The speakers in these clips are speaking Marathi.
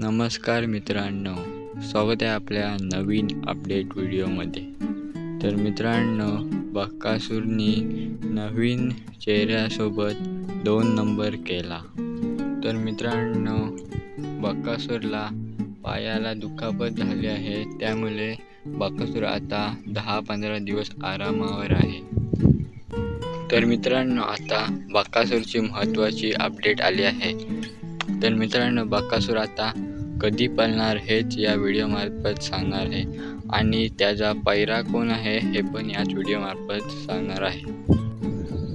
नमस्कार मित्रांनो स्वागत आहे आपल्या नवीन अपडेट व्हिडिओमध्ये तर मित्रांनो बक्कासूरनी नवीन चेहऱ्यासोबत दोन नंबर केला. तर मित्रांनो बक्कासूरला पायाला दुखापत झाली आहे त्यामुळे बक्कासूर आता दहा पंधरा दिवस आरामावर आहे. तर मित्रांनो आता बक्कासूरची महत्त्वाची अपडेट आली आहे. तर मित्रांनो बक्कासूर आता कधी पळणार हेच या व्हिडिओमार्फत सांगणार आहे. आणि त्याचा पैरा कोण आहे हे पण याच व्हिडिओमार्फत सांगणार आहे.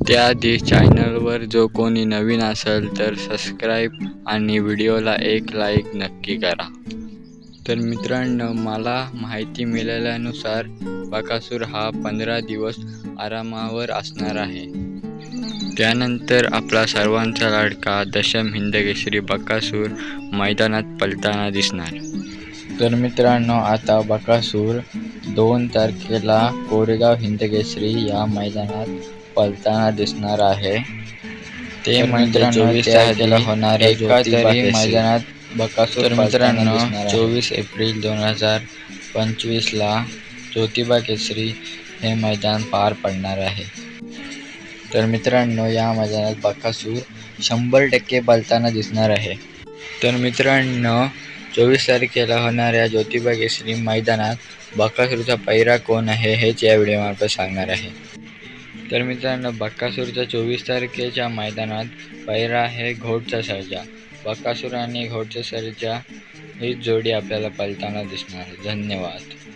त्याआधी चॅनलवर जो कोणी नवीन असेल तर सबस्क्राईब आणि व्हिडिओला एक लाईक नक्की करा. तर मित्रांनो मला माहिती मिळाल्यानुसार बकासूर हा पंधरा दिवस आरामावर असणार आहे. त्यानंतर आपला सर्वांचा लाडका दशम हिंदकेसरी बकासूर मैदानात पलताना दिसणार. तर मित्रांनो आता बकासूर दोन तारखेला कोरेगाव हिंदकेसरी या मैदानात पलताना दिसणार आहे. ते चोवीस तारखेला होणारे तरी मैदानात बकासूर मित्रांनो चोवीस एप्रिल दोन हजार पंचवीसला ज्योतिबा केसरी हे मैदान पार पडणार आहे. तर मित्रांनो या मैदानात बकासूर शंभर टक्के बलताना दिसणार आहे. तर मित्रांनो चोवीस तारखेला होणाऱ्या ज्योतिबा केसरी मैदानात बकासूरचा पैरा कोण आहे हेच या व्हिडिओमार्फत सांगणार आहे. तर मित्रांनो बक्कासूरच्या चोवीस तारखेच्या मैदानात पैरा आहे घोटचा सर्जा. बक्कासूर आणि घोटचा सर्जा हीच जोडी आपल्याला पलताना दिसणार आहे. धन्यवाद.